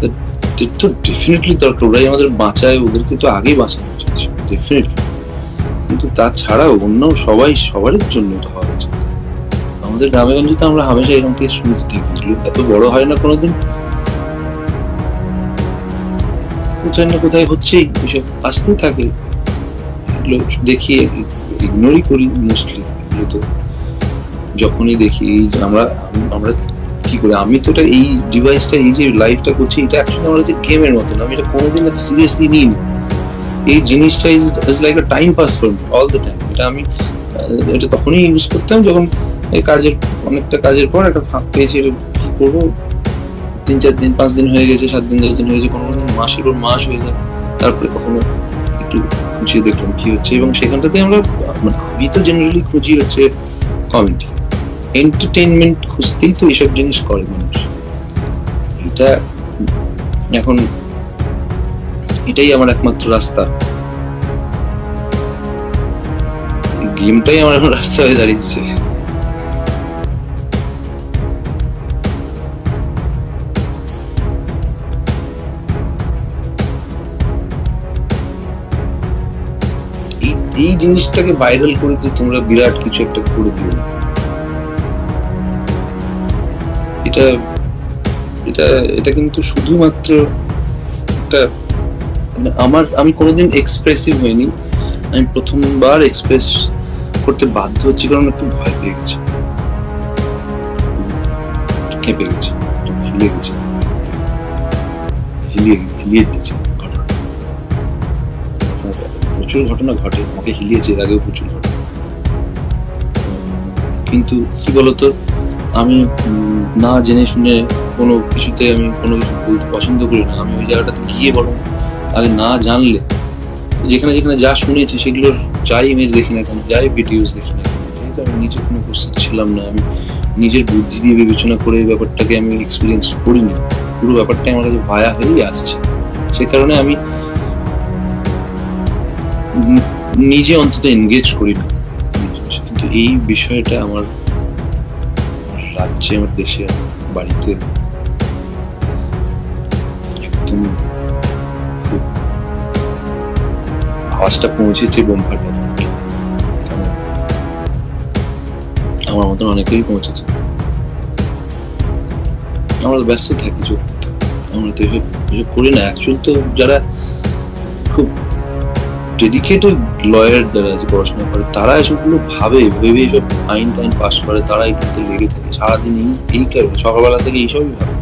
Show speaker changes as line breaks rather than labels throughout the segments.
তো ডেফিনেটলি দরকার। ওরাই আমাদের বাঁচায়, ওদেরকে তো আগেই বাঁচানো উচিত ডেফিনেটলি কিন্তু তাছাড়াও অন্য সবাই সবারই জন্য তো হওয়া উচিত। আমাদের গ্রামে গঞ্জে তো আমরা হামেশা এরকম কেস শুনতে থাকি। এত বড় হয় না কোনোদিন? কোথায় না কোথায় হচ্ছেই, এসব আসতেই থাকে। এগুলো দেখি ইগনোরই করি মোস্টলি তো যখনই দেখি আমরা আমরা কি করে? আমি তো এটা এই ডিভাইসটা এই যে লাইফটা করছি, এটা অ্যাকচুয়ালি আমার হচ্ছে গেমের মতন। আমি এটা কোনোদিন এত সিরিয়াসলি নিইনি। এই জিনিসটা is is like a time pass for all the time এটা আমি এটা তখনই ইউজ করতাম যখন এই কাজের, অনেকটা কাজের পর একটা ফাঁক পেয়েছি, এটা কি করব? তিন চার দিন, পাঁচ দিন হয়ে গেছে, সাত দিন, দশ দিন হয়ে গেছে, কোনো দিন মাসের পর মাস হয়ে যায়। তারপরে কখনো একটু খুঁজিয়ে দেখলাম কি হচ্ছে এবং সেখানটাতে আমরা মানে আমি তো জেনারেলি খুঁজি হচ্ছে কমেডি এন্টারটেনমেন্ট খুঁজতেই তো জিনিস করে মানুষ। এটা এখন এটাই আমার একমাত্র রাস্তা। গেমটাই আমার এখন রাস্তা হয়ে দাঁড়িয়েছে। এই জিনিসটাকে ভাইরাল করে তোমরা বিরাট কিছু একটা করে দিও না। এটা এটা এটা কিন্তু শুধুমাত্র একটা মানে আমার, আমি কোনোদিন এক্সপ্রেসিভ হইনি। আমি প্রথমবার এক্সপ্রেস করতে বাধ্য হচ্ছি কারণ একটু ভয় পেয়ে গেছি। কেঁপে গেছি একটু হিলে গেছি। হিলিয়ে হিলিয়ে দিয়েছি প্রচুর ঘটনা ঘটে, আমাকে হিলিয়েছে, এর আগেও প্রচুর ঘটনা। কিন্তু কি বলতো আমি না জেনে শুনে কোনো কিছুতে আমি কোনো কিছু বলতে পছন্দ করি না। আমি ওই জায়গাটাতে গিয়ে বরং আগে না জানলে যেখানে যেখানে যা শুনেছি সেগুলোর যাই ইমেজ দেখি না কেন, যাই ভিডিওস দেখি না কেন, যেহেতু আমি নিজে কোনো উপস্থিত ছিলাম না, আমি নিজের বুদ্ধি দিয়ে বিবেচনা করে ব্যাপারটাকে আমি এক্সপিরিয়েন্স করিনি। পুরো ব্যাপারটাই আমার কাছে ভায়া হয়েই আসছে। সে কারণে আমি নিজে অন্তত এনগেজ করি না। কিন্তু এই বিষয়টা আমার রাজ্যে আমার দেশে বাড়িতে একদম আওয়াজটা পৌঁছেছে বোম আমার মতন অনেকেই পৌঁছেছে। আমরা ব্যস্ত থাকি, সত্যি। আমরা তো এসব এসব করি না। অ্যাকচুয়াল তো যারা খুব ডেডিকেটেড লয়ার যারা আছে পড়াশোনা করে, তারা এসবগুলো ভাবে, ভেবে এসব আইন টাইন পাস করে তারা এগুলোতে লেগে থাকে। সারাদিন এই এই কারণে, সকালবেলা থেকে এইসবই ভাবে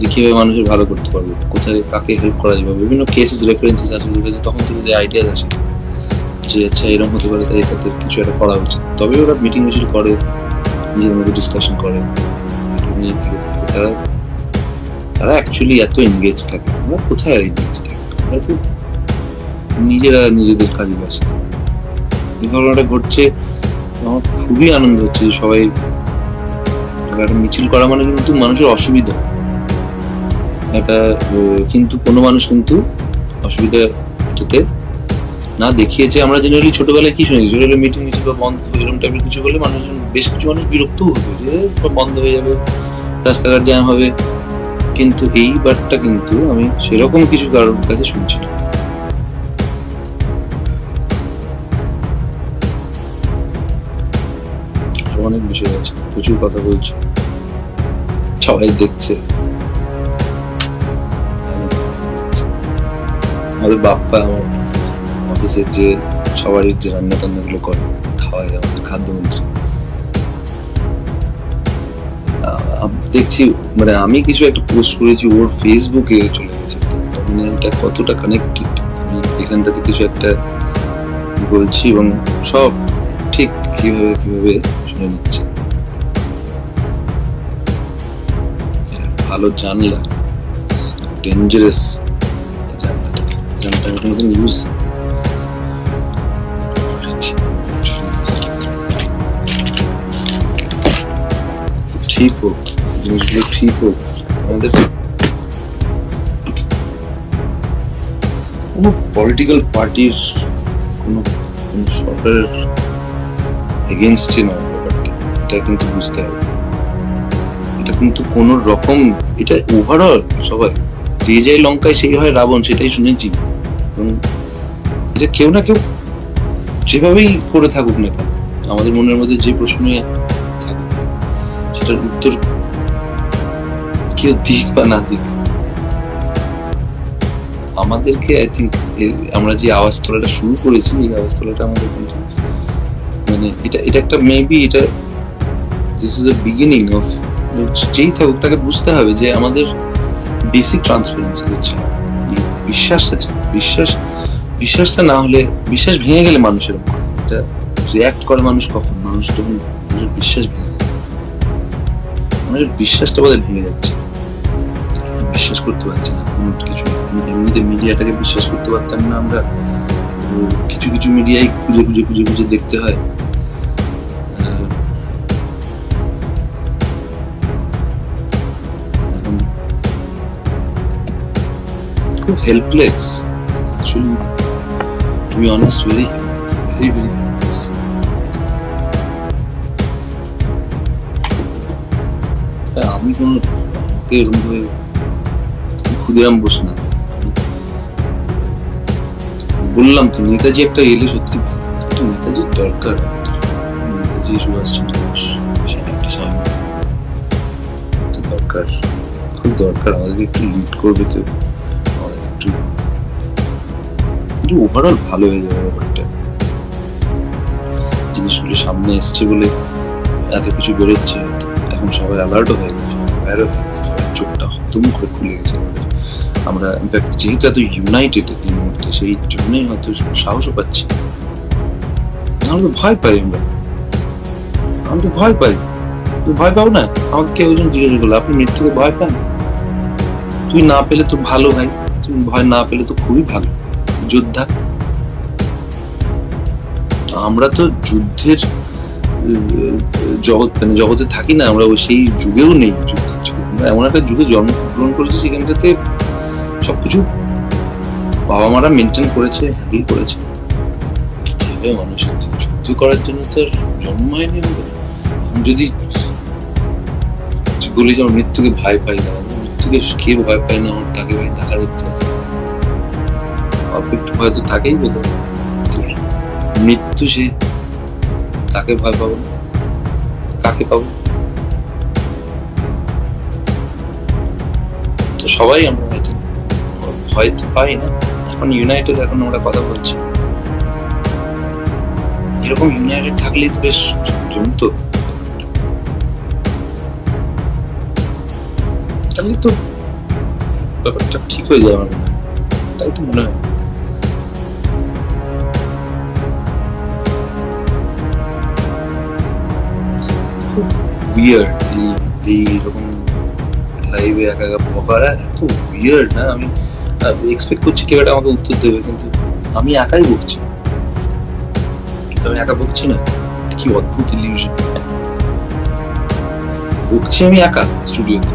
যে কীভাবে মানুষের ভালো করতে পারবে, কোথায় কাকে হেল্প করা যাবে। বিভিন্ন কেসেস রেফারেন্সেস আছে কাছে তখন থেকে যে আইডিয়া আসে যে আচ্ছা এরকম হতে পারে, তাই তাদের কিছু একটা করা উচিত। তবে ওরা মিটিং মিছিল করে নিজেদের মধ্যে ডিসকাশন করে। তারা তারা অ্যাকচুয়ালি এত এনগেজ থাকে। আমরা কোথায় আর এনগেজ থাকি আমরা তো নিজেরা নিজেদের কাজে ব্যস্ত। এই ঘটনাটা ঘটছে, আমার খুবই আনন্দ হচ্ছে যে সবাই একটা মিছিল করা মানে কিন্তু মানুষের অসুবিধা। একটা কিন্তু কোনো মানুষ কিন্তু অসুবিধা এটাতে না দেখিয়েছে। আমরা জেনারেলি ছোটবেলায় কি শুনি ছোটবেলায় মিটিং মিছিল বা বন্ধ এরকম টাইপের কিছু বলে মানুষজন, বেশ কিছু মানুষ বিরক্তও হতো যে বন্ধ হয়ে যাবে, রাস্তাঘাট জ্যাম হবে। কিন্তু এইবারটা কিন্তু আমি সেরকম কিছু কারোর কাছে শুনছি না। আছে প্রচুর কথা বলছে। সবাই দেখছে। আমাদের বাপ্পা আমার অফিসের যে, সবারই যে রান্না টান্না গুলো করে খাওয়াই আমাদের খাদ্যমন্ত্রী। দেখছি মানে আমি কিছু একটা পোস্ট করেছি, ওর ফেসবুকে চলে গেছে। মানে কতটা কানেক্টেড আমি এখানটাতে কিছু একটা বলছি এবং সব ঠিক কীভাবে কীভাবে শুনে নিচ্ছে। ভালো জানলা। ডেঞ্জারাস জানলাটা। জানলাটা আমি কোনোদিন ইউজ ঠিক হোক, জিনিসগুলো ঠিক হোক, আমাদের কোনো পলিটিক্যাল পার্টির কোনো সরকারের এগেনস্টে নয় ব্যাপারটা। এটা কিন্তু বুঝতে হবে। এটা কিন্তু কোনো রকম, এটা ওভারঅল সবাই, যে যায় লঙ্কায় সেই হয় রাবণ, সেটাই শুনেছি। এটা কেউ না কেউ যেভাবেই করে থাকুক না কেন, আমাদের মনের মধ্যে যে প্রশ্ন সেটার উত্তর কেউ দিক বা না দিক। আমাদেরকে আই থিঙ্ক আমরা যে আওয়াজ তোলাটা শুরু করেছি, এই আওয়াজ তোলাটা আমাদের কিন্তু মানে এটা এটা একটা মেবি এটা this is the beginning of যেই থাকুক, তাকে বুঝতে হবে যে আমাদের বেসিক ট্রান্সপারেন্সি হচ্ছে। বিশ্বাসটা চাই। বিশ্বাস, বিশ্বাসটা না হলে, বিশ্বাস ভেঙে গেলে মানুষের এটা রিয়াক্ট করে মানুষ কখন? মানুষ যখন মানুষের বিশ্বাস ভেঙে মানুষের বিশ্বাসটা বোধহয় ভেঙে যাচ্ছে। বিশ্বাস করতে পারছি না। কোনো কিছু এমনিতে মিডিয়াটাকে বিশ্বাস করতে পারতাম না। আমরা কিছু কিছু মিডিয়াই খুঁজে খুঁজে খুঁজে খুঁজে দেখতে হয়। Helpless actually to be honest very very very helpless আমি কোনো এরকম ভাবে ক্ষুদিরাম বসে না। বললাম তো, নেতাজি একটা এলে সত্যি নেতাজির দরকার। নেতাজি সুভাষচন্দ্র বোস দরকার, খুব দরকার, আমাদেরকে একটু লিড করবে কেউ একটু একটু ওভারঅল ভালো হয়ে যাবে ব্যাপারটা। জিনিসগুলো সামনে এসছে বলে এত কিছু বেরোচ্ছে। এখন সবাই অ্যালার্টও হয়ে গেছে। হয়ে চোখটা হতম করে খুলে গেছে। আমরা ইনফ্যাক্ট যেহেতু এত ইউনাইটেড এই মুহূর্তে, সেই জন্যই হয়তো সাহসও পাচ্ছি আমরা তো ভয় পাই আমরা। আমি তো ভয় পাই। তুই ভয় পাও না? আমাকে কেউ একজন জিজ্ঞেস করল, আপনি মৃত্যুকে ভয় পান? তুই না পেলে তো ভালো ভাই তুমি ভয় না পেলে তো খুবই ভালো, যোদ্ধা। আমরা তো যুদ্ধের জগৎ মানে জগতে থাকি না, আমরা সেই যুগেও নেই এমন একটা যুগে জন্মগ্রহণ করেছি সেখানটাতে সবকিছু বাবা মারা মেনটেন করেছে হ্যান্ডেল করেছে। মানুষ আছে? যুদ্ধ করার জন্য তো আর জন্ম হয়নি যদি বলি যে মৃত্যুকে ভয় পাই না মৃত্যুকে কে ভয় পায় না আমার তাকে ভাই দেখার ইচ্ছা আছে। ভয় তো থাকেই বোধ মৃত্যু সে তাকে ভয় পাবো কাকে পাবো? তো সবাই আমরা হয়তো ভয় তো পাই না। এখন ইউনাইটেড এখন আমরা কথা বলছি। এরকম ইউনাইটেড থাকলেই তো বেশ জমতো। তাহলে তো। ব্যাপারটা ঠিক হয়ে যাবে হয়। তাই তো মনে হয়। এই একা একা না। আমি এক্সপেক্ট করছি কেউ আমাকে উত্তর দেবে, কিন্তু আমি একাই বকছি। কিন্তু আমি একা বকছি না। কি অদ্ভুত বকছি আমি একা স্টুডিওতে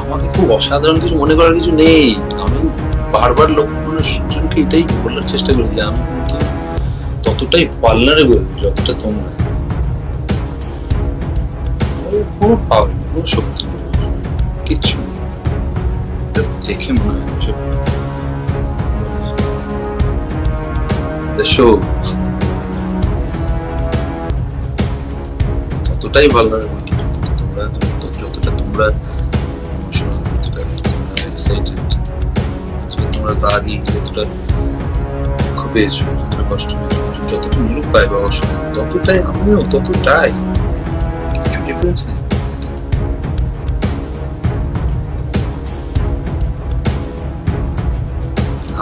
আমাকে খুব অসাধারণ কিছু মনে করার কিছু নেই। আমি বারবার লোক এটাই বলার চেষ্টা করি যে আমি ততটাই পার্লারেবল, যতটা তোমরা। কোনো পাওয়ার কোনো শক্তি কিচ্ছু দেখে মনে এসব ততটাই ভালনারেবল কি যতটা তোমরা তোমরা যতটা যতটা কষ্ট বা অসহায়, ততটাই আমিও, ততটাই। কিছু ডিফারেন্স নেই।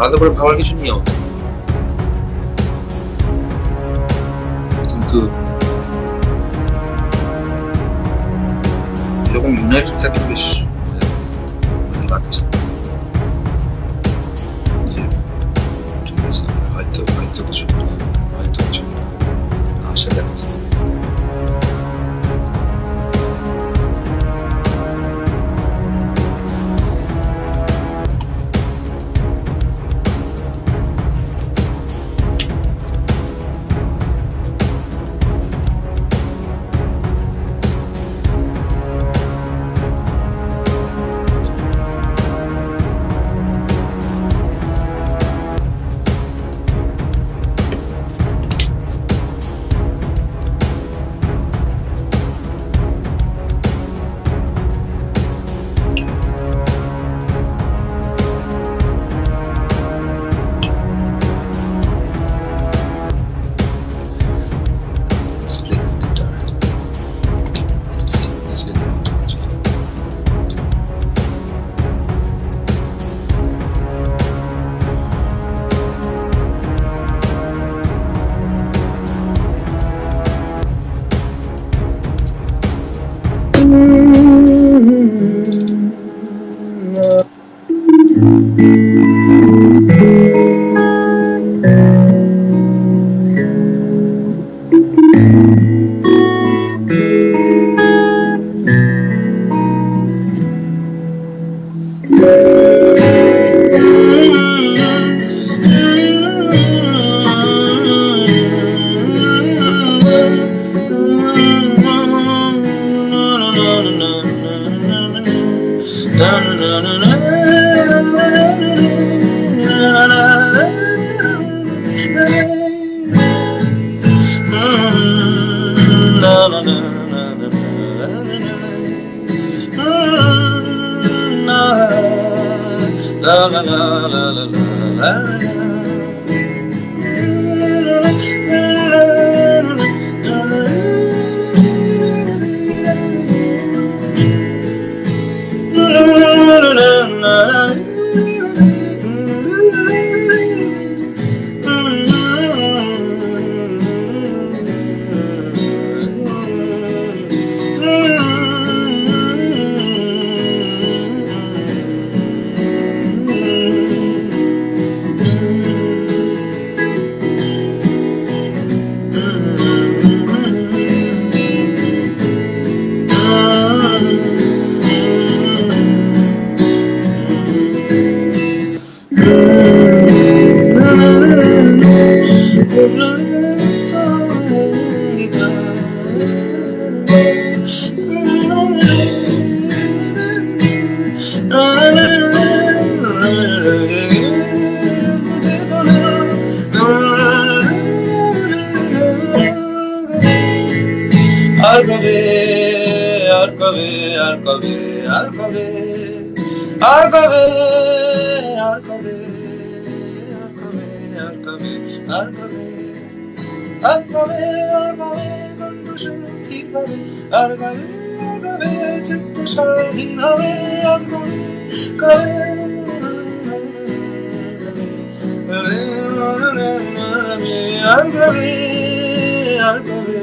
가급을 방어해주네요. 그 조금 유나이티드 세컨드 맞죠? কবে আর কবে আর কবে আর কবে আর কবে আর কবে আর কবে আর কবে আর কবে আর কবে আর কবে আর কবে চিত্ত স্বাধীন হবে আর কবে কবে আর কবে আর কবে